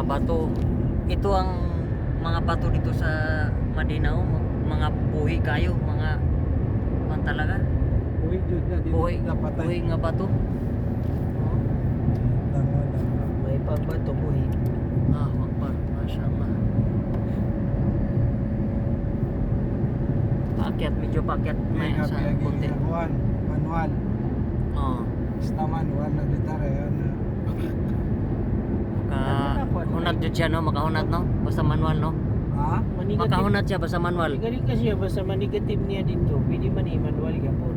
mga bato. Ito ang mga bato dito sa Madinao, mga buhi kayo, mga man talaga. Uwi jud na dito Buhi, dapat buhi nga bato. May pagbato buhi. Ah, Akbar, Masya Allah. Paakyat, medyo paakyat may sa. Juan, manual. Oo. Basta manual na gitara yan. Maka hunat jud siya no, makahunat no, basta manual no. Ha? Manigative. Makahunat siya basta manual. Gani kasi siya basta manigative niya dito. Pwede man ni manual gapon.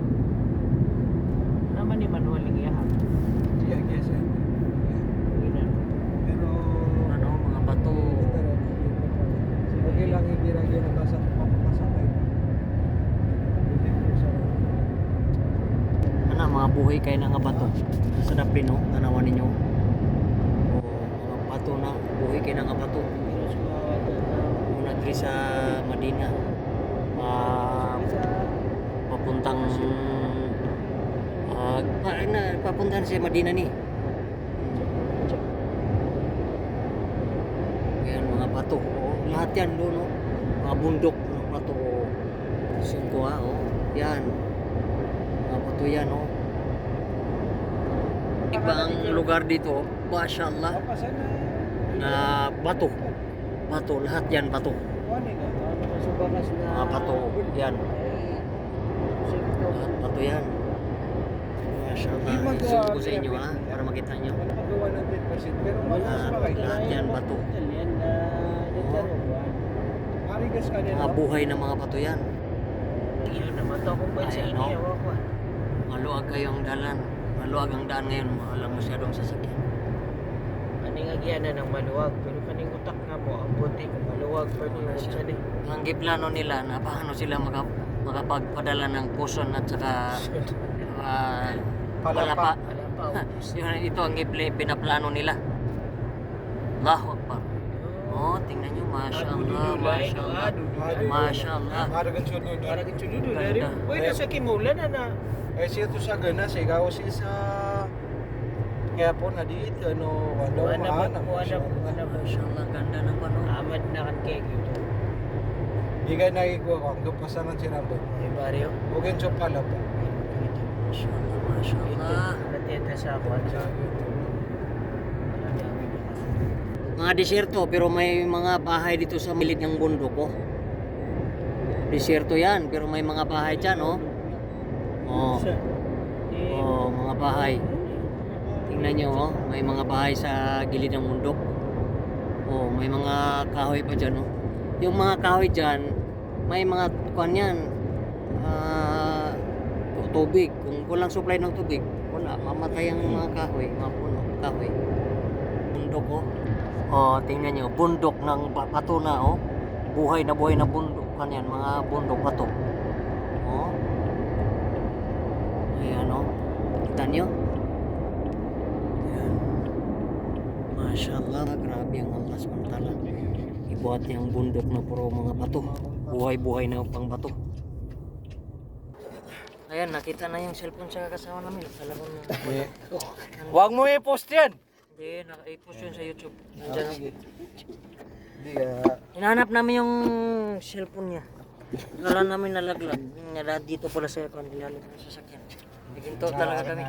Naman ni manual nga ha. Iya, yes. yan. Ina. Pero Ano, mga bato. Okay lang hindi lang yun ang nasa papapasakay. Ana mga buhay kay na nga bato. Sa daplin no, tanawan ninyo. O mga bato na buhay kay na nga bato. Pero sumawa to na. Una diri sa Madina. Ah, papuntang ah, pa, na, papuntahan sa Madina ni. Yan mga bato. Oh, lahat yan doon no. Mga bundok ng bato. Oh. Ha, oh. Yan. Mga bato yan, oh. Iba ang lugar dito, mashallah, na. na bato. Bato, lahat yan bato. Na. Mga bato, yan. Lahat bato yan. Mashallah. Zoom ko sa inyo ha, para makita nyo. Wala magawa ng 10% pero malakas Ah, pa kayo. lahat yan bato. Na. Mga buhay ng mga bato yan. Iyo naman to kung ba't sa Ayan, ini no? awa ko. Maluag kayo ang dalan. Maluag ang daan ngayon, mahalang masyadong sasakyan. Ani nga giyan ng maluwag pero kaning utak nga mo ang buti kung maluwag pa ni siya. Ang giplano nila na paano sila maka, makapagpadala ng puson at saka ah, palapa. Wala pa. Yun, ito ang giple, pinaplano nila. Allahu Akbar. Oh, tingnan nyo, Masya Allah, Masya Allah. Masya Allah. Maragan kang chududo Ganda. dari. Uy nasa kimulan na na. Eh siya to sa gana, sigaw siya sa... Kaya po na di ano, wala Wala ba maana. wala wala ba. Masya Allah, ganda ng panon. Amad na kan kay gitu. Di ka nagigwa ko, ang pasangan si Rambo. Ay baryo. Huwag yung pala po. Masya Allah, Masya Ito nateta sa ako Mga desierto, pero may mga bahay dito sa milit ng bundok, oh. Desierto yan, pero may mga bahay dyan, oh. Oh, oh mga bahay. Tingnan nyo, oh. May mga bahay sa gilid ng bundok. Oh, may mga kahoy pa dyan, oh. Yung mga kahoy dyan, may mga kuan yan. Ah, tubig. Kung walang supply ng tubig, wala. Mamatay ang mga kahoy, mga puno, kahoy. Bundok, oh. Oh, tingnan nyo, bundok ng ba- bato na, oh. Buhay na buhay na bundok. Kanyan, mga bundok bato. Oh. Ayan, oh. Kita nyo? Ayan. Masya Allah, grabe ang Allah SWT. Ibuhat niya ang bundok na puro mga bato. Buhay-buhay na pang bato. Ayan, nakita na yung cellphone sa kasama namin. Alam mo na. Huwag mo i-post yan! Hindi, naka-post yun sa YouTube. Nandyan ako. Hindi ah. Hinahanap namin yung cellphone niya. Kala namin nalaglag. Nala dito pala sa kanila sa sasakyan. Naginto talaga kami.